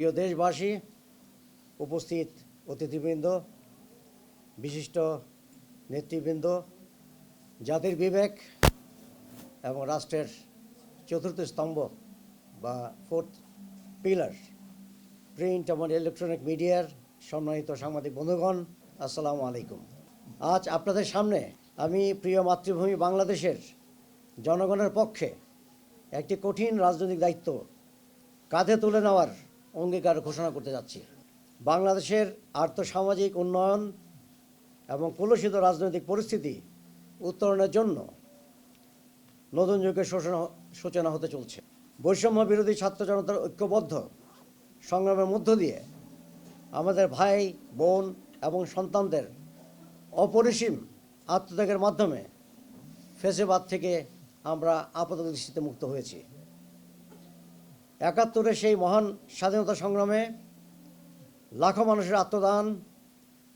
প্রিয় দেশবাসী, উপস্থিত অতিথিবৃন্দ, বিশিষ্ট নেতৃবৃন্দ, জাতির বিবেক এবং রাষ্ট্রের চতুর্থ স্তম্ভ বা ফোর্থ পিলার, প্রিন্ট এবং ইলেকট্রনিক মিডিয়ার সম্মানিত সাংবাদিক বন্ধুগণ, আসসালামু আলাইকুম। আজ আপনাদের সামনে আমি প্রিয় মাতৃভূমি বাংলাদেশের জনগণের পক্ষে একটি কঠিন রাজনৈতিক দায়িত্ব কাঁধে তুলে নেওয়ার অঙ্গীকার ঘোষণা করতে যাচ্ছি। বাংলাদেশের আর্থসামাজিক উন্নয়ন এবং কলুষিত রাজনৈতিক পরিস্থিতি উত্তরণের জন্য নতুন যুগের শোষণা সূচনা হতে চলছে। বৈষম্য বিরোধী ছাত্র জনতার ঐক্যবদ্ধ সংগ্রামের মধ্য দিয়ে আমাদের ভাই, বোন এবং সন্তানদের অপরিসীম আত্মত্যাগের মাধ্যমে ফেসেবাদ থেকে আমরা আপাতত দৃষ্টিতে মুক্ত হয়েছি। একাত্তরে সেই মহান স্বাধীনতা সংগ্রামে লাখো মানুষের আত্মদান,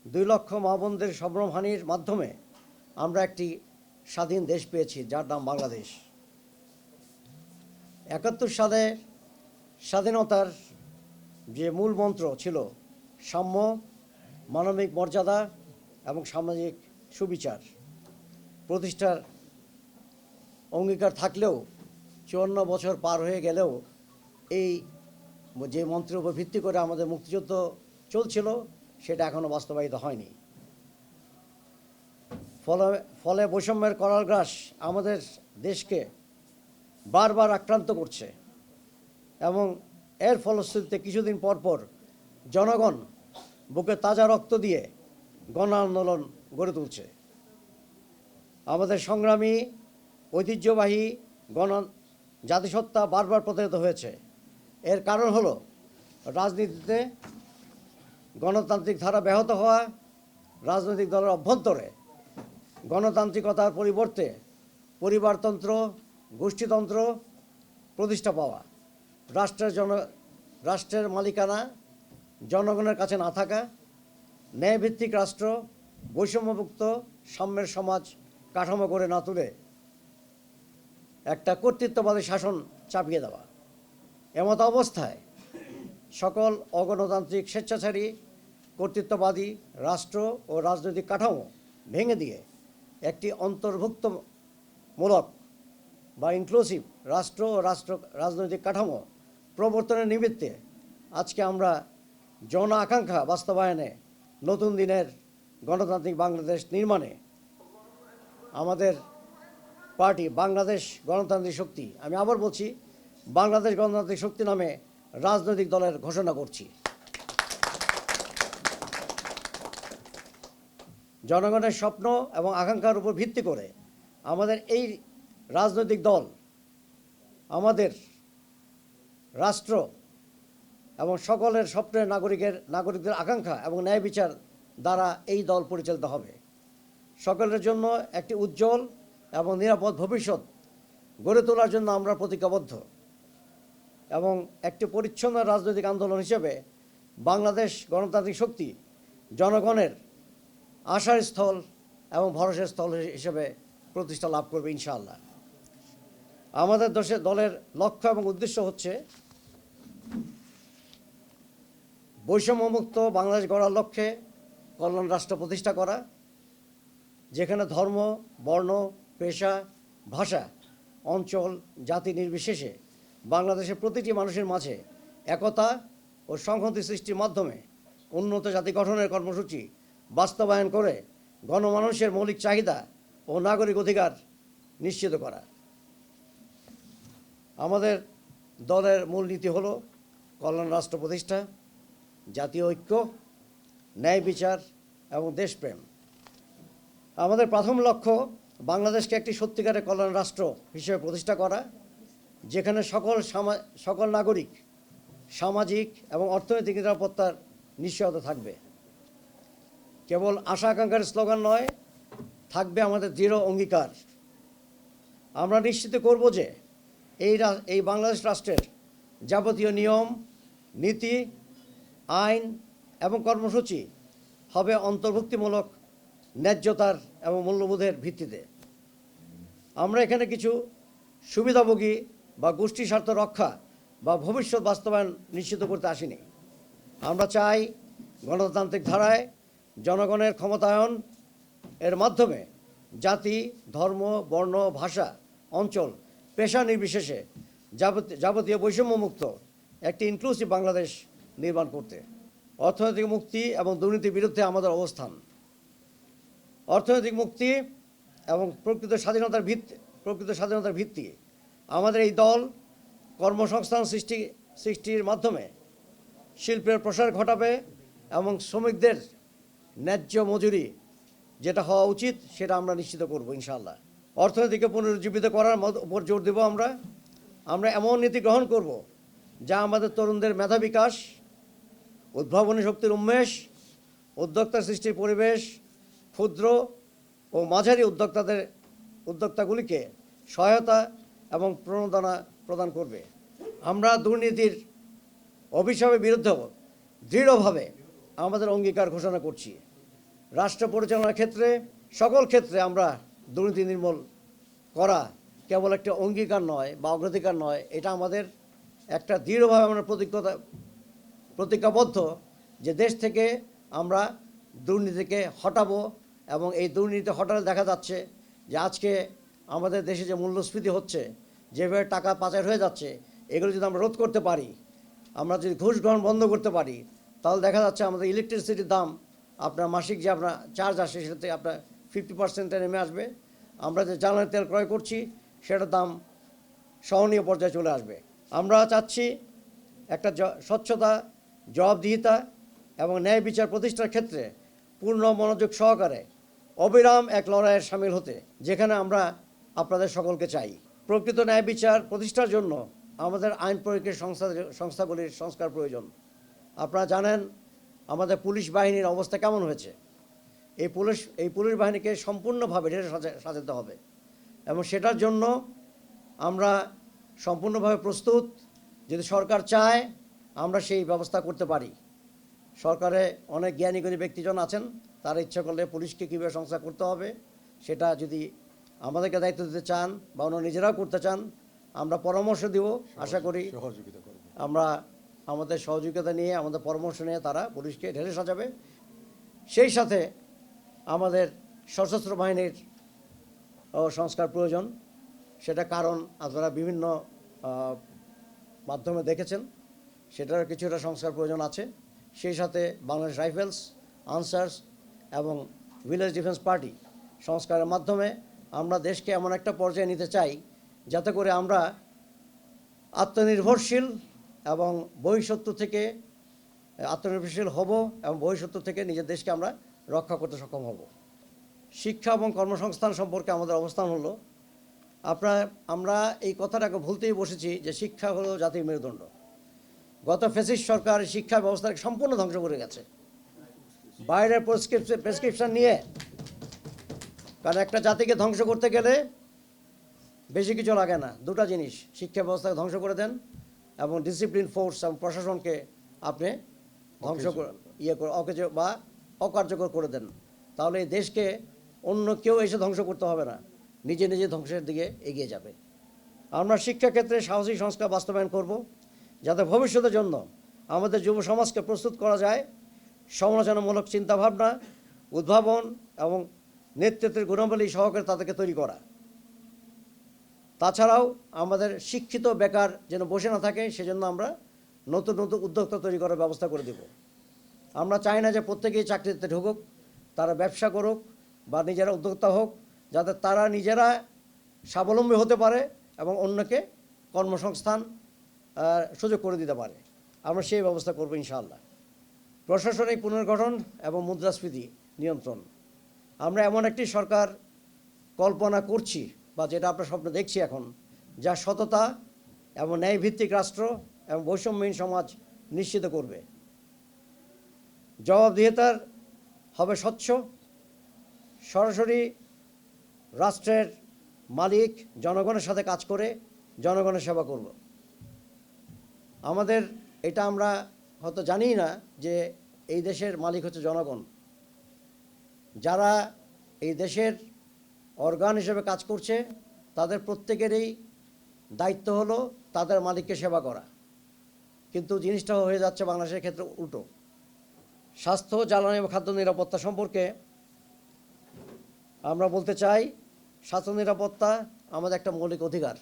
দুই লক্ষ মা বোনদের সম্ভ্রমহানির মাধ্যমে আমরা একটি স্বাধীন দেশ পেয়েছি, যার নাম বাংলাদেশ। একাত্তর সালে স্বাধীনতার যে মূল মন্ত্র ছিল, সাম্য, মানবিক মর্যাদা এবং সামাজিক সুবিচার। প্রতিষ্ঠার অঙ্গীকার থাকলেও, চুয়ান্ন বছর পার হয়ে গেলেও এই যে মন্ত্রের উপর ভিত্তি করে আমাদের মুক্তিযুদ্ধ চলছিল, সেটা এখনও বাস্তবায়িত হয়নি। ফলে ফলে বৈষম্যের করাল গ্রাস আমাদের দেশকে বারবার আক্রান্ত করছে এবং এর ফলশ্রুতিতে কিছুদিন পর পর জনগণ বুকে তাজা রক্ত দিয়ে গণ আন্দোলন গড়ে তুলছে। আমাদের সংগ্রামী, ঐতিহ্যবাহী গণ জাতিসত্তা বারবার প্রতারিত হয়েছে। এর কারণ হলো রাজনীতিতে গণতান্ত্রিক ধারা ব্যাহত হওয়া, রাজনৈতিক দলের অভ্যন্তরে গণতান্ত্রিকতার পরিবর্তে পরিবারতন্ত্র, গোষ্ঠীতন্ত্র প্রতিষ্ঠা পাওয়া, রাষ্ট্রের জন, রাষ্ট্রের মালিকানা, জনগণের কাছে না থাকা, ন্যায়ভিত্তিক রাষ্ট্র, বৈষম্যমুক্ত সাম্যের সমাজ কাঠামো করে না তুলে একটা কর্তৃত্ববাদী শাসন চাপিয়ে দেওয়া। এমত অবস্থায় সকল অগণতান্ত্রিক স্বেচ্ছাচারী, কর্তৃত্ববাদী রাষ্ট্র ও রাজনৈতিক কাঠামো ভেঙে দিয়ে একটি অন্তর্ভুক্তমূলক বা ইনক্লুসিভ রাষ্ট্র ও রাষ্ট্র রাজনৈতিক কাঠামো প্রবর্তনের নিমিত্তে আজকে আমরা জন আকাঙ্ক্ষা বাস্তবায়নে নতুন দিনের গণতান্ত্রিক বাংলাদেশ নির্মাণে আমাদের পার্টি বাংলাদেশ গণতান্ত্রিক শক্তি, আমি আবার বলছি বাংলাদেশ গণতান্ত্রিক শক্তি নামে রাজনৈতিক দলের ঘোষণা করছি। জনগণের স্বপ্ন এবং আকাঙ্ক্ষার উপর ভিত্তি করে আমাদের এই রাজনৈতিক দল, আমাদের রাষ্ট্র এবং সকলের স্বপ্নের নাগরিকের, নাগরিকদের আকাঙ্ক্ষা এবং ন্যায় বিচার দ্বারা এই দল পরিচালিত হবে। সকলের জন্য একটি উজ্জ্বল এবং নিরাপদ ভবিষ্যৎ গড়ে তোলার জন্য আমরা প্রতিজ্ঞাবদ্ধ। এবং একটি পরিচ্ছন্ন রাজনৈতিক আন্দোলন হিসেবে বাংলাদেশ গণতান্ত্রিক শক্তি জনগণের আশার স্থল এবং ভরসার স্থল হিসেবে প্রতিষ্ঠা লাভ করবে ইনশাআল্লাহ। আমাদের দেশের দলের লক্ষ্য এবং উদ্দেশ্য হচ্ছে বৈষম্যমুক্ত বাংলাদেশ গড়ার লক্ষ্যে কল্যাণ রাষ্ট্র প্রতিষ্ঠা করা, যেখানে ধর্ম, বর্ণ, পেশা, ভাষা, অঞ্চল, জাতি নির্বিশেষে বাংলাদেশের প্রতিটি মানুষের মাঝে একতা ও সংহতি সৃষ্টির মাধ্যমে উন্নত জাতি গঠনের কর্মসূচি বাস্তবায়ন করে গণমানুষের মৌলিক চাহিদা ও নাগরিক অধিকার নিশ্চিত করা। আমাদের দলের মূলনীতি হলো কল্যাণ রাষ্ট্র প্রতিষ্ঠা, জাতীয় ঐক্য, ন্যায় বিচার এবং দেশপ্রেম। আমাদের প্রথম লক্ষ্য বাংলাদেশকে একটি সত্যিকারের কল্যাণ রাষ্ট্র হিসেবে প্রতিষ্ঠা করা। যেখানে সকল সকল নাগরিক, সামাজিক এবং অর্থনৈতিক নিরাপত্তার নিশ্চয়তা থাকবে। কেবল আশা আকাঙ্ক্ষার স্লোগান নয়, থাকবে আমাদের দৃঢ় অঙ্গীকার। আমরা নিশ্চিত করব যে এই এই বাংলাদেশ রাষ্ট্রের যাবতীয় নিয়ম, নীতি, আইন এবং কর্মসূচি হবে অন্তর্ভুক্তিমূলক, ন্যায্যতার এবং মূল্যবোধের ভিত্তিতে। আমরা এখানে কিছু সুবিধাভোগী বা গোষ্ঠী স্বার্থ রক্ষা বা ভবিষ্যৎ বাস্তবায়ন নিশ্চিত করতে আসিনি। আমরা চাই গণতান্ত্রিক ধারায় জনগণের ক্ষমতায়ন এর মাধ্যমে জাতি, ধর্ম, বর্ণ, ভাষা, অঞ্চল, পেশা নির্বিশেষে যাবতীয় বৈষম্যমুক্ত একটি ইনক্লুসিভ বাংলাদেশ নির্মাণ করতে। অর্থনৈতিক মুক্তি এবং দুর্নীতির বিরুদ্ধে আমাদের অবস্থান। অর্থনৈতিক মুক্তি এবং প্রকৃত স্বাধীনতার ভিত্তি প্রকৃত স্বাধীনতার ভিত্তি আমাদের এই দল কর্মসংস্থান সৃষ্টি, সৃষ্টির মাধ্যমে শিল্পের প্রসার ঘটাবে এবং শ্রমিকদের ন্যায্য মজুরি যেটা হওয়া উচিত সেটা আমরা নিশ্চিত করব ইনশাল্লাহ অর্থনীতিকে পুনরুজ্জীবিত করার উপর জোর দেব আমরা। আমরা এমন নীতি গ্রহণ করব যা আমাদের তরুণদের মেধা বিকাশ, উদ্ভাবনী শক্তির উন্মেষ, উদ্যোক্তা সৃষ্টির পরিবেশ, ক্ষুদ্র ও মাঝারি উদ্যোক্তাদের, উদ্যোক্তাগুলিকে সহায়তা এবং প্রণোদনা প্রদান করবে। আমরা দুর্নীতির অভিশাপের বিরুদ্ধেও দৃঢ়ভাবে আমাদের অঙ্গীকার ঘোষণা করছি। রাষ্ট্র পরিচালনার ক্ষেত্রে, সকল ক্ষেত্রে আমরা দুর্নীতি নির্মূল করা কেবল একটা অঙ্গীকার নয় বা অগ্রাধিকার নয়, এটা আমাদের একটা দৃঢ়ভাবে আমরা প্রতিজ্ঞতা, প্রতিজ্ঞাবদ্ধ যে দেশ থেকে আমরা দুর্নীতিকে হটাবো এবং এই দুর্নীতি হটালে দেখা যাচ্ছে যে আজকে আমাদের দেশে যে মূল্যস্ফীতি হচ্ছে যেভাবে টাকা পাচার হয়ে যাচ্ছে, এগুলো যদি আমরা রোধ করতে পারি, আমরা যদি ঘুষ গ্রহণ বন্ধ করতে পারি, তাহলে দেখা যাচ্ছে আমাদের ইলেকট্রিসিটির দাম, আপনার মাসিক যে আপনার চার্জ আসে সেটাতে আপনার ফিফটি পার্সেন্টে নেমে আসবে। আমরা যে জ্বালানি তেল ক্রয় করছি, সেটার দাম সহনীয় পর্যায়ে চলে আসবে। আমরা চাচ্ছি একটা স্বচ্ছতা, জবাবদিহিতা এবং ন্যায় বিচার প্রতিষ্ঠার ক্ষেত্রে পূর্ণ মনোযোগ সহকারে অবিরাম এক লড়াইয়ের সামিল হতে, যেখানে আমরা আপনাদের সকলকে চাই। প্রকৃত ন্যায় বিচার প্রতিষ্ঠার জন্য আমাদের আইন প্রয়োগের সংস্থা, সংস্থাগুলির সংস্কার প্রয়োজন। আপনারা জানেন আমাদের পুলিশ বাহিনীর অবস্থা কেমন হয়েছে। এই পুলিশ এই পুলিশ বাহিনীকে সম্পূর্ণভাবে ঢেলে সাজা- সাজাতে হবে। এবং সেটার জন্য আমরা সম্পূর্ণভাবে প্রস্তুত। যদি সরকার চায়, আমরা সেই ব্যবস্থা করতে পারি। সরকারে অনেক জ্ঞানীগুণী ব্যক্তিজন আছেন, তারা ইচ্ছা করলে পুলিশকে কীভাবে সংস্থা করতে হবে, সেটা যদি আমাদেরকে দায়িত্ব দিতে চান বা ওনারা নিজেরাও করতে চান আমরা পরামর্শ দিব আশা করি সহযোগিতা আমরা আমাদের সহযোগিতা নিয়ে আমাদের পরামর্শ নিয়ে তারা পুলিশকে ঢেলে সাজাবে। সেই সাথে আমাদের সশস্ত্র বাহিনীর সংস্কার প্রয়োজন। সেটা কারণ আপনারা বিভিন্ন মাধ্যমে দেখেছেন। সেটার কিছুটা সংস্কার প্রয়োজন আছে। সেই সাথে বাংলাদেশ রাইফেলস আনসার্স এবং ভিলেজ ডিফেন্স পার্টি সংস্কারের মাধ্যমে আমরা দেশকে এমন একটা পর্যায়ে নিতে চাই, যাতে করে আমরা আত্মনির্ভরশীল এবং বহিঃশত্রু থেকে, আত্মনির্ভরশীল হব এবং বহিঃশত্রু থেকে নিজের দেশকে আমরা রক্ষা করতে সক্ষম হব। শিক্ষা এবং কর্মসংস্থান সম্পর্কে আমাদের অবস্থান হলো, আপনার, আমরা এই কথাটাকে ভুলতেই বসেছি যে শিক্ষা হলো জাতির মেরুদণ্ড। গত ফেসিস্ট সরকার শিক্ষা ব্যবস্থাকে সম্পূর্ণ ধ্বংস করে গেছে। বাইরের প্রেসক্রিপশন নিয়ে কারণ একটা জাতিকে ধ্বংস করতে গেলে বেশি কিছু লাগে না। দুটো জিনিস শিক্ষা ব্যবস্থাকে ধ্বংস করে দেন এবং ডিসিপ্লিন ফোর্স এবং প্রশাসনকে আপনি ধ্বংস করে ইয়ে করে অকেজ বা অকার্যকর করে দেন। তাহলে এই দেশকে অন্য কেউ এসে ধ্বংস করতে হবে না। নিজে নিজে ধ্বংসের দিকে এগিয়ে যাবে। আমরা শিক্ষাক্ষেত্রে সাহসী সংস্কার বাস্তবায়ন করব যাতে ভবিষ্যতের জন্য আমাদের যুব সমাজকে প্রস্তুত করা যায়। সমালোচনামূলক চিন্তাভাবনা উদ্ভাবন এবং নেতৃত্বের গুণাবলী সহকারে তাদেরকে তৈরি করা। তাছাড়াও আমাদের শিক্ষিত বেকার যেন বসে না থাকে, সেজন্য আমরা নতুন নতুন উদ্যোক্তা তৈরি করার ব্যবস্থা করে দেব। আমরা চাই না যে প্রত্যেকেই চাকরিতে ঢুকুক, তারা ব্যবসা করুক বা নিজেরা উদ্যোক্তা হোক, যাতে তারা নিজেরা স্বাবলম্বী হতে পারে এবং অন্যকে কর্মসংস্থান সুযোগ করে দিতে পারে। আমরা সেই ব্যবস্থা করব ইনশাআল্লাহ। প্রশাসনিক পুনর্গঠন এবং মুদ্রাস্ফীতি নিয়ন্ত্রণ। আমরা এমন একটি সরকার কল্পনা করছি বা যেটা আমরা স্বপ্ন দেখছি এখন, যা সততা এবং ন্যায়ভিত্তিক রাষ্ট্র এবং বৈষম্যহীন সমাজ নিশ্চিত করবে। জবাবদিহিতার হবে স্বচ্ছ, সরাসরি রাষ্ট্রের মালিক জনগণের সাথে কাজ করে জনগণের সেবা করব। আমাদের এটা আমরা হয়তো জানি না যে এই দেশের মালিক হচ্ছে জনগণ। যারা এই দেশের অর্গান হিসেবে কাজ করছে, তাদের প্রত্যেকেরই দায়িত্ব হলো তাদের মালিককে সেবা করা। কিন্তু জিনিসটা হয়ে যাচ্ছে বাংলাদেশের ক্ষেত্রে উল্টো। স্বাস্থ্য, জ্বালানি এবং খাদ্য নিরাপত্তা সম্পর্কে আমরা বলতে চাই, স্বাস্থ্য নিরাপত্তা আমাদের একটা মৌলিক অধিকার।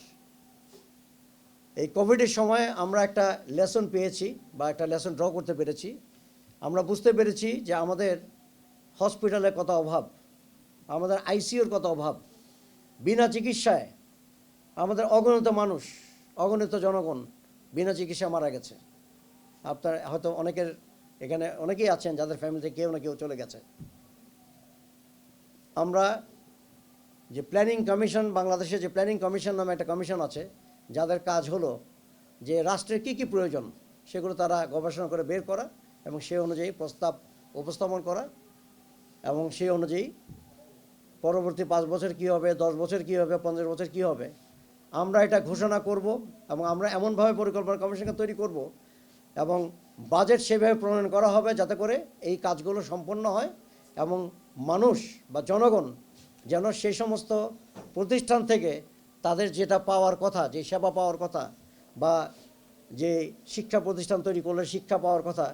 এই কোভিডের সময় আমরা একটা লেসন পেয়েছি বা একটা লেসন ড্র করতে পেরেছি। আমরা বুঝতে পেরেছি যে আমাদের হসপিটালের কত অভাব, আমাদের আইসিইউর কত অভাব, বিনা চিকিৎসায় আমাদের অগণিত মানুষ, অগণিত জনগণ বিনা চিকিৎসায় মারা গেছে। আপনার হয়তো অনেকের এখানে অনেকেই আছেন যাদের ফ্যামিলিতে কেউ না কেউ চলে গেছে। আমরা যে প্ল্যানিং কমিশন বাংলাদেশে যে প্ল্যানিং কমিশন নামে একটা কমিশন আছে, যাদের কাজ হলো যে রাষ্ট্রের কী কী প্রয়োজন, সেগুলো তারা গবেষণা করে বের করা এবং সেই অনুযায়ী প্রস্তাব উপস্থাপন করা। এবং সেই অনুযায়ী পরবর্তী পাঁচ বছর কী হবে, দশ বছর কী হবে, পঞ্চাশ বছর কী হবে, আমরা এটা ঘোষণা করব এবং আমরা এমনভাবে পরিকল্পনা কমিশনকে তৈরি করব এবং বাজেট সেভাবে প্রণয়ন করা হবে যাতে করে এই কাজগুলো সম্পন্ন হয় এবং মানুষ বা জনগণ যেন সেই সমস্ত প্রতিষ্ঠান থেকে তাদের যেটা পাওয়ার কথা, যে সেবা পাওয়ার কথা বা যে শিক্ষা প্রতিষ্ঠান তৈরি করলে শিক্ষা পাওয়ার কথা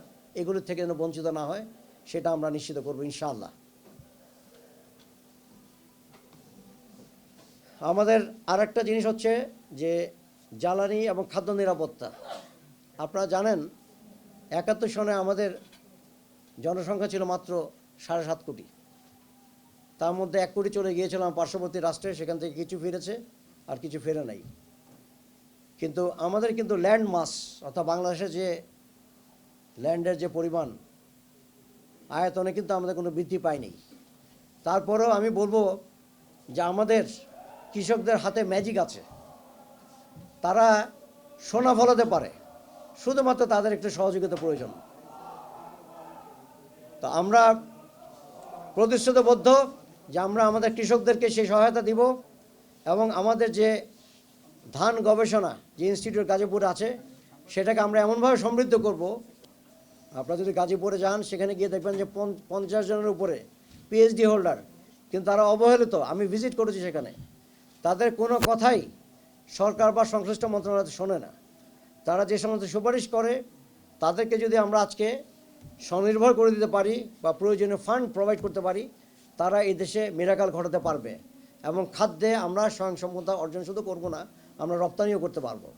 এগুলির থেকে যেন বঞ্চিত না হয়। সেটা আমরা নিশ্চিত করব, ইনশাআল্লাহ। আমাদের আর একটা জিনিস হচ্ছে যে, জ্বালানি এবং খাদ্য নিরাপত্তা। আপনারা জানেন, একাত্তর সনে আমাদের জনসংখ্যা ছিল মাত্র সাড়ে সাত কোটি। তার মধ্যে এক কোটি চলে গিয়েছিলাম পার্শ্ববর্তী রাষ্ট্রে, সেখান থেকে কিছু ফিরেছে আর কিছু ফেরে নাই। কিন্তু আমাদের কিন্তু ল্যান্ড মাস অর্থাৎ বাংলাদেশের যে ল্যান্ডের যে পরিমাণ আয়তনে কিন্তু আমাদের কোনো বৃদ্ধি পায়নি। তারপরেও আমি বলব যে আমাদের কৃষকদের হাতে ম্যাজিক আছে। তারা সোনা ফলাতে পারে, শুধুমাত্র তাদের একটু সহযোগিতা প্রয়োজন। তো আমরা প্রতিশ্রুতিবদ্ধ যে আমরা আমাদের কৃষকদেরকে সেই সহায়তা দিব এবং আমাদের যে ধান গবেষণা, যে ইনস্টিটিউট গাজীপুরে আছে, সেটাকে আমরা এমনভাবে সমৃদ্ধ করব আপনারা যদি গাজীপুরে যান, সেখানে গিয়ে দেখবেন যে পঞ্চ- পঞ্চাশ জনের উপরে পিএইচডি হোল্ডার কিন্তু তারা অবহেলিত। আমি ভিজিট করেছি সেখানে। তাদের কোনো কথাই সরকার বা সংশ্লিষ্ট মন্ত্রণালয় শোনে না। তারা যে সমস্ত সুপারিশ করে, তাদেরকে যদি আমরা আজকে স্বনির্ভর করে দিতে পারি বা প্রয়োজনীয় ফান্ড প্রোভাইড করতে পারি, তারা এই দেশে মিরাকাল ঘটাতে পারবে। এবং খাদ্যে আমরা স্বয়ংসম্পদা অর্জন শুধু করব না, আমরা রপ্তানিও করতে পারব।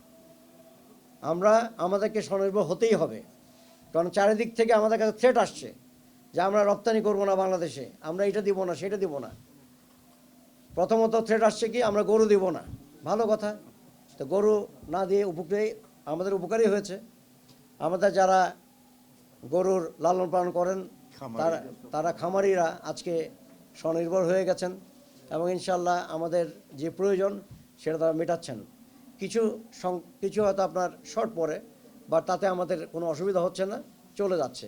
আমরা আমাদেরকে স্বনির্ভর হতেই হবে। কারণ চারিদিক থেকে আমাদের কাছে থ্রেট আসছে যে আমরা রপ্তানি করব না বাংলাদেশে আমরা এটা দিব না সেটা দিব না। প্রথমত থ্রেট আসছে কি আমরা গরু দিব না। ভালো কথা। তো গরু না দিয়ে উপকারী আমাদের উপকারী হয়েছে। আমাদের যারা গরুর লালন পালন করেন তারা তারা খামারিরা আজকে স্বনির্ভর হয়ে গেছেন এবং ইনশাল্লাহ আমাদের যে প্রয়োজন সেটা তারা মেটাচ্ছেন। কিছু সং- কিছু হয়তো আপনার শর্ট পড়ে বা তাতে আমাদের কোনো অসুবিধা হচ্ছে না, চলে যাচ্ছে।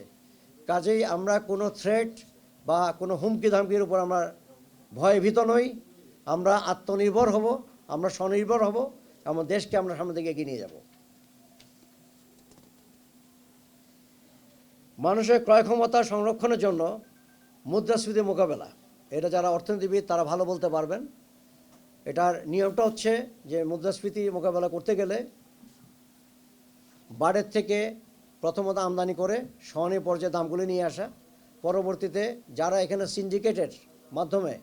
কাজেই আমরা কোনো থ্রেট বা কোনো হুমকি ধামকির উপর আমরা ভয়ে ভীত নই। আমরা আত্মনির্ভর হব, আমরা স্বনির্ভর হব এবং দেশকে আমরা সামনে দিকে এগিয়ে নিয়ে যাব। মানুষের ক্রয় ক্ষমতা সংরক্ষণের জন্য মুদ্রাস্ফীতি মোকাবেলা, এটা যারা অর্থনীতিবিদ তারা ভালো বলতে পারবেন। এটার নিয়মটা হচ্ছে যে মুদ্রাস্ফীতি মোকাবেলা করতে গেলে বাড়ির থেকে প্রথমত আমদানি করে সহনী পর্যায়ে দামগুলি নিয়ে আসা। পরবর্তীতে যারা এখানে সিন্ডিকেটের মাধ্যমে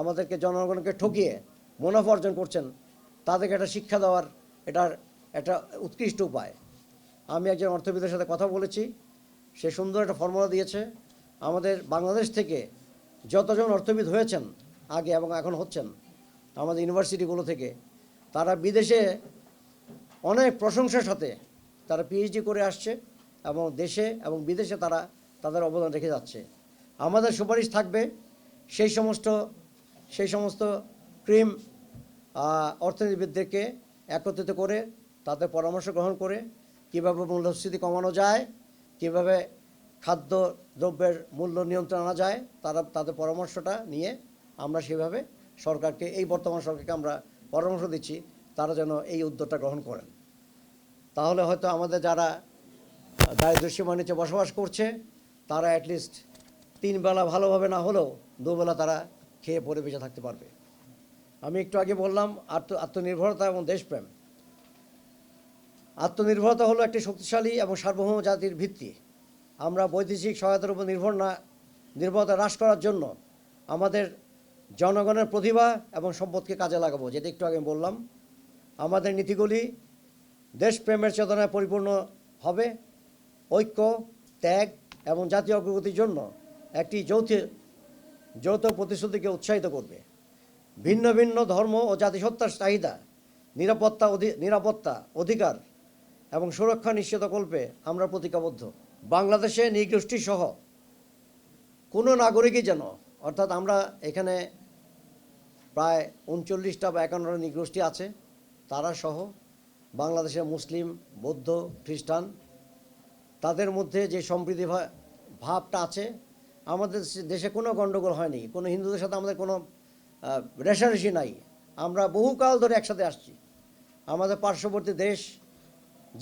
আমাদেরকে জনগণকে ঠকিয়ে মুনাফা অর্জন করছেন, তাদেরকে একটা শিক্ষা দেওয়ার এটার একটা উৎকৃষ্ট উপায়। আমি একজন অর্থবিদের সাথে কথা বলেছি, সে সুন্দর একটা ফর্মুলা দিয়েছে। আমাদের বাংলাদেশ থেকে যতজন অর্থবিদ হয়েছেন আগে এবং এখন হচ্ছেন, আমাদের ইউনিভার্সিটিগুলো থেকে, তারা বিদেশে অনেক প্রশংসার সাথে তারা পিএইচডি করে আসছে এবং দেশে এবং বিদেশে তারা তাদের অবদান রেখে যাচ্ছে। আমাদের সুপারিশ থাকবে সেই সমস্ত সেই সমস্ত ক্রিম অর্থনীতিবিদদেরকে একত্রিত করে তাদের পরামর্শ গ্রহণ করে কীভাবে মূল্যস্ফীতি কমানো যায়, কীভাবে খাদ্য দ্রব্যের মূল্য নিয়ন্ত্রণ আনা যায়, তারা, তাদের পরামর্শটা নিয়ে আমরা সেভাবে সরকারকে, এই বর্তমান সরকারকে আমরা পরামর্শ দিচ্ছি, তারা যেন এই উদ্যোগটা গ্রহণ করেন। তাহলে হয়তো আমাদের যারা দারিদ্র সীমা নিচে বসবাস করছে, তারা অ্যাটলিস্ট তিন বেলা ভালোভাবে না হলেও দুবেলা তারা খেয়ে পরে বেঁচে থাকতে পারবে। আমি একটু আগে বললাম, আত্ম, আত্মনির্ভরতা এবং দেশপ্রেম। আত্মনির্ভরতা হলো একটি শক্তিশালী এবং সার্বভৌম জাতির ভিত্তি। আমরা বৈদেশিক সহায়তার উপর নির্ভর না, নির্ভরতা হ্রাস করার জন্য আমাদের জনগণের প্রতিভা এবং সম্পদকে কাজে লাগাবো, যেটা একটু আগে বললাম। আমাদের নীতিগুলি দেশপ্রেমের চেতনায় পরিপূর্ণ হবে ঐক্য, ত্যাগ এবং জাতীয় অগ্রগতির জন্য একটি যৌথ যৌথ প্রতিশ্রুতিকে উৎসাহিত করবে। ভিন্ন ভিন্ন ধর্ম ও জাতিসত্তার চাহিদা, নিরাপত্তা নিরাপত্তা অধিকার এবং সুরক্ষা নিশ্চিত কল্পে আমরা প্রতিজ্ঞাবদ্ধ। বাংলাদেশে নৃগোষ্ঠী সহ কোনো নাগরিকই যেন, অর্থাৎ আমরা এখানে প্রায় উনচল্লিশটা বা একান্নটা নৃগোষ্ঠী আছে, তারা সহ বাংলাদেশের মুসলিম, বৌদ্ধ, খ্রিস্টান, তাদের মধ্যে যে সম্প্রীতি ভাবটা আছে, আমাদের দেশে কোনো গণ্ডগোল হয়নি, কোনো হিন্দুদের সাথে আমাদের কোনো রেষারেষি নাই। আমরা বহুকাল ধরে একসাথে আসছি। আমাদের পার্শ্ববর্তী দেশ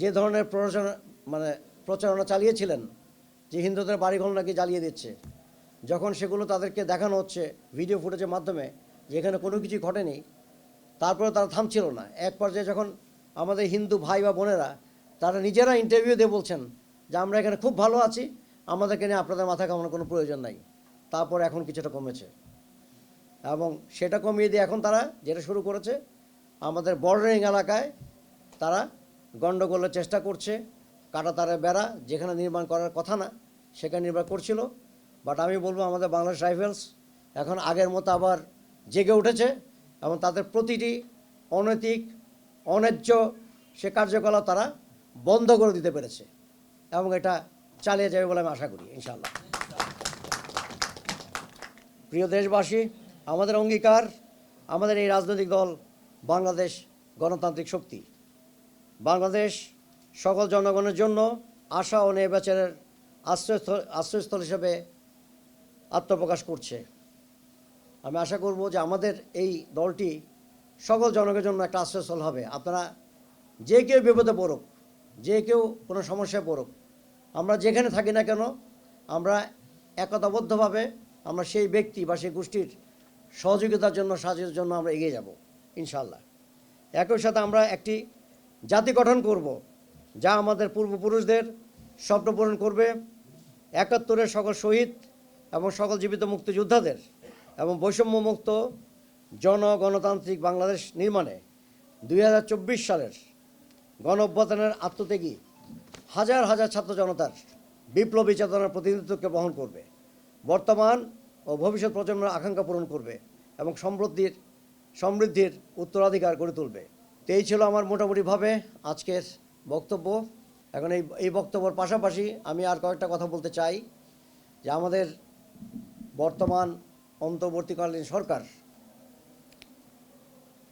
যে ধরনের প্ররোচনা মানে প্রচারণা চালিয়েছিলেন, যে হিন্দুদের বাড়িঘর নাকি জ্বালিয়ে দিচ্ছে, যখন সেগুলো তাদেরকে দেখানো হচ্ছে, ভিডিও ফুটেজের মাধ্যমে যেখানে কোনো কিছু ঘটেনি, তারপরে তারা থামছিল না। এক পর্যায়ে যখন আমাদের হিন্দু ভাই বা বোনেরা, তারা নিজেরা ইন্টারভিউ দিয়ে বলছেন যে আমরা এখানে খুব ভালো আছি, আমাদেরকে নিয়ে আপনাদের মাথা কামানোর কোনো প্রয়োজন নাই। তারপর এখন কিছুটা কমেছে। এবং সেটা কমিয়ে দিয়ে এখন তারা যেটা শুরু করেছে, আমাদের বর্ডারিং এলাকায় তারা গণ্ডগোলের চেষ্টা করছে কাটাতারের বেড়া, যেখানে নির্মাণ করার কথা না, সেখানে নির্মাণ করছিল। বাট আমি বলব আমাদের বাংলাদেশ রাইফেলস এখন আগের মতো আবার জেগে উঠেছে এবং তাদের প্রতিটি অনৈতিক অন্যায্য সে কার্যকলাপ তারা বন্ধ করে দিতে পেরেছে এবং এটা চালিয়ে যাবে বলে আমি আশা করি ইনশাল্লাহ প্রিয় দেশবাসী, আমাদের অঙ্গীকার, আমাদের এই রাজনৈতিক দল বাংলাদেশ গণতান্ত্রিক শক্তি। বাংলাদেশ সকল জনগণের জন্য আশা ও নির্বাচনের আশ্রয়স্থল আশ্রয়স্থল হিসেবে আত্মপ্রকাশ করছে। আমি আশা করব যে আমাদের এই দলটি সকল জনগণের জন্য একটা আশ্রয়স্থল হবে। আপনারা যে কেউ বিপদে পড়ুক, যে কেউ কোনো সমস্যায় পড়ুক, আমরা যেখানে থাকি না কেন, আমরা একতাবদ্ধভাবে আমরা সেই ব্যক্তি বা সেই গোষ্ঠীর সহযোগিতার জন্য, সাহায্যের জন্য আমরা এগিয়ে যাব ইনশাল্লাহ একই সাথে আমরা একটি জাতি গঠন করব, যা আমাদের পূর্বপুরুষদের স্বপ্ন পূরণ করবে, একাত্তরের সকল শহীদ এবং সকল জীবিত মুক্তিযোদ্ধাদের এবং বৈষম্যমুক্ত জন গণতান্ত্রিক বাংলাদেশ নির্মাণে দুই হাজার চব্বিশ সালের গণ অভ্যুত্থানের আত্মত্যাগী হাজার হাজার ছাত্র জনতার বিপ্লবী চেতনার প্রতিনিধিত্বকে বহন করবে, বর্তমান ও ভবিষ্যৎ প্রজন্মের আকাঙ্ক্ষা পূরণ করবে এবং সমৃদ্ধির সমৃদ্ধির উত্তরাধিকার গড়ে তুলবে। তো এই ছিল আমার মোটামুটিভাবে আজকের বক্তব্য। এখন এই এই বক্তব্যের পাশাপাশি আমি আর কয়েকটা কথা বলতে চাই যে আমাদের বর্তমান অন্তর্বর্তীকালীন সরকার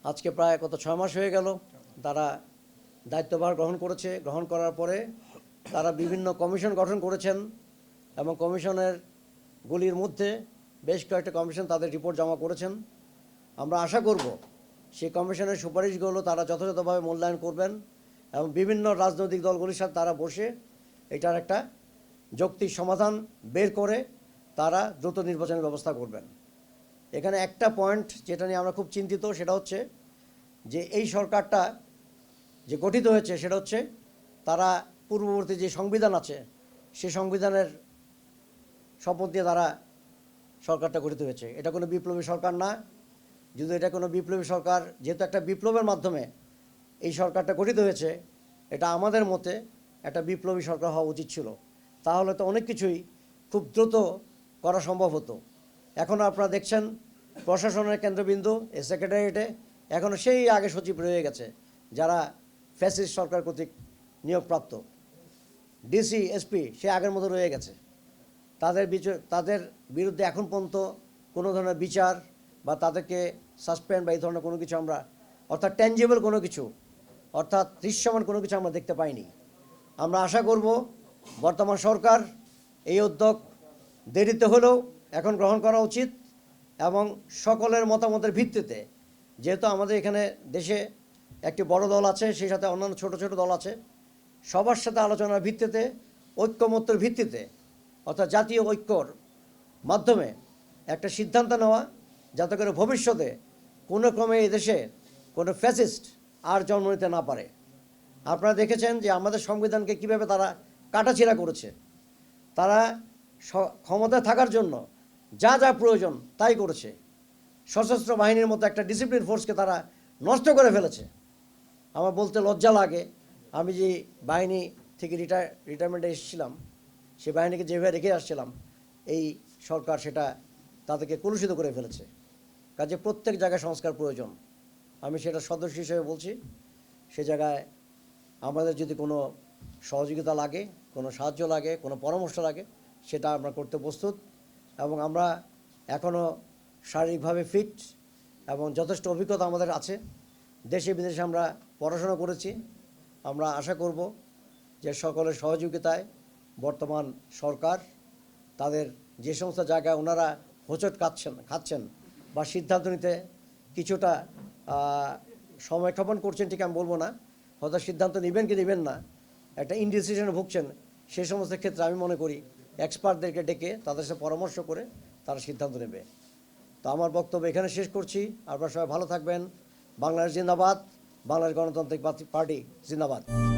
আজকে প্রায় কত ছয় মাস হয়ে গেল, তারা দায়িত্বভার গ্রহণ করেছে। গ্রহণ করার পরে তারা বিভিন্ন কমিশন গঠন করেছেন এবং কমিশনের গুলির মধ্যে বেশ কয়েকটা কমিশন তাদের রিপোর্ট জমা করেছেন। আমরা আশা করব সেই কমিশনের সুপারিশগুলো তারা যথাযথভাবে মূল্যায়ন করবেন এবং বিভিন্ন রাজনৈতিক দলগুলির সাথে তারা বসে এটার একটা যৌক্তিক সমাধান বের করে তারা দ্রুত নির্বাচনের ব্যবস্থা করবেন। এখানে একটা পয়েন্ট যেটা নিয়ে আমরা খুব চিন্তিত, সেটা হচ্ছে যে এই সরকারটা যে গঠিত হয়েছে, সেটা হচ্ছে তারা পূর্ববর্তী যে সংবিধান আছে, সে সংবিধানের শপথ দিয়ে তারা সরকারটা গঠিত হয়েছে। এটা কোনো বিপ্লবী সরকার না। যদি এটা কোনো বিপ্লবী সরকার, যেহেতু একটা বিপ্লবের মাধ্যমে এই সরকারটা গঠিত হয়েছে, এটা আমাদের মতে একটা বিপ্লবী সরকার হওয়া উচিত ছিল। তাহলে তো অনেক কিছুই খুব দ্রুত করা সম্ভব হতো। এখন আপনারা দেখছেন প্রশাসনের কেন্দ্রবিন্দু সেক্রেটারিয়েটে এখনও সেই আগে সচিব রয়ে গেছে, যারা ফ্যাসিস্ট সরকার কর্তৃক নিয়োগপ্রাপ্ত। ডিসি এসপি সে আগের মতো রয়ে গেছে। তাদের বিচ- তাদের বিরুদ্ধে এখন পর্যন্ত কোনো ধরনের বিচার বা তাদেরকে সাসপেন্ড বা এই ধরনের কোনো কিছু আমরা, অর্থাৎ ট্যাঞ্জেবল কোনো কিছু, অর্থাৎ দৃশ্যমান কোনো কিছু আমরা দেখতে পাইনি। আমরা আশা করব, বর্তমান সরকার এই উদ্যোগ দেরিতে হলেও এখন গ্রহণ করা উচিত। এবং সকলের মতামতের ভিত্তিতে, যেহেতু আমাদের এখানে দেশে একটি বড় দল আছে, সেই সাথে অন্যান্য ছোট ছোট দল আছে, সবার সাথে আলোচনার ভিত্তিতে, ঐক্যমত্যের ভিত্তিতে, অর্থাৎ জাতীয় ঐক্যর মাধ্যমে একটা সিদ্ধান্ত নেওয়া, যাতে করে ভবিষ্যতে কোনো ক্রমে এই দেশে কোনো ফ্যাসিস্ট আর জন্ম নিতে না পারে। আপনারা দেখেছেন যে আমাদের সংবিধানকে কীভাবে তারা কাটাছিড়া করেছে। তারা ক্ষমতায় থাকার জন্য যা যা প্রয়োজন তাই করেছে। সশস্ত্র বাহিনীর মতো একটা ডিসিপ্লিন ফোর্সকে তারা নষ্ট করে ফেলেছে। আমার বলতে লজ্জা লাগে। আমি যে বাহিনী থেকে রিটায়ার রিটায়ারমেন্টে এসেছিলাম, সে বাহিনীকে যেভাবে রেখে আসছিলাম, এই সরকার সেটা তাদেরকে কলুষিত করে ফেলেছে। কাজে প্রত্যেক জায়গায় সংস্কার প্রয়োজন। আমি সেটা সদস্য হিসেবে বলছি। সে জায়গায় আমাদের যদি কোনো সহযোগিতা লাগে, কোনো সাহায্য লাগে, কোনো পরামর্শ লাগে, সেটা আমরা করতে প্রস্তুত। এবং আমরা এখনও শারীরিকভাবে ফিট এবং যথেষ্ট অভিজ্ঞতা আমাদের আছে। দেশে বিদেশে আমরা পড়াশোনা করেছি। আমরা আশা করব যে সকলের সহযোগিতায় বর্তমান সরকার তাদের যে সমস্ত জায়গায় ওনারা হোঁচট খাচ্ছেন খাচ্ছেন বা সিদ্ধান্ত নিতে কিছুটা সময়ক্ষেপণ করছেন ঠিক আমি বলব না। হয়তো সিদ্ধান্ত নেবেন কি নেবেন না, একটা ইনডিসিশনে ভুগছেন সেই সমস্ত ক্ষেত্রে আমি মনে করি এক্সপার্টদেরকে ডেকে তাদের সাথে পরামর্শ করে তারা সিদ্ধান্ত নেবে। তো আমার বক্তব্য এখানে শেষ করছি। আপনারা সবাই ভালো থাকবেন। বাংলাদেশ জিন্দাবাদ। বাংলাদেশ গণতান্ত্রিক পার্টি জিন্দাবাদ।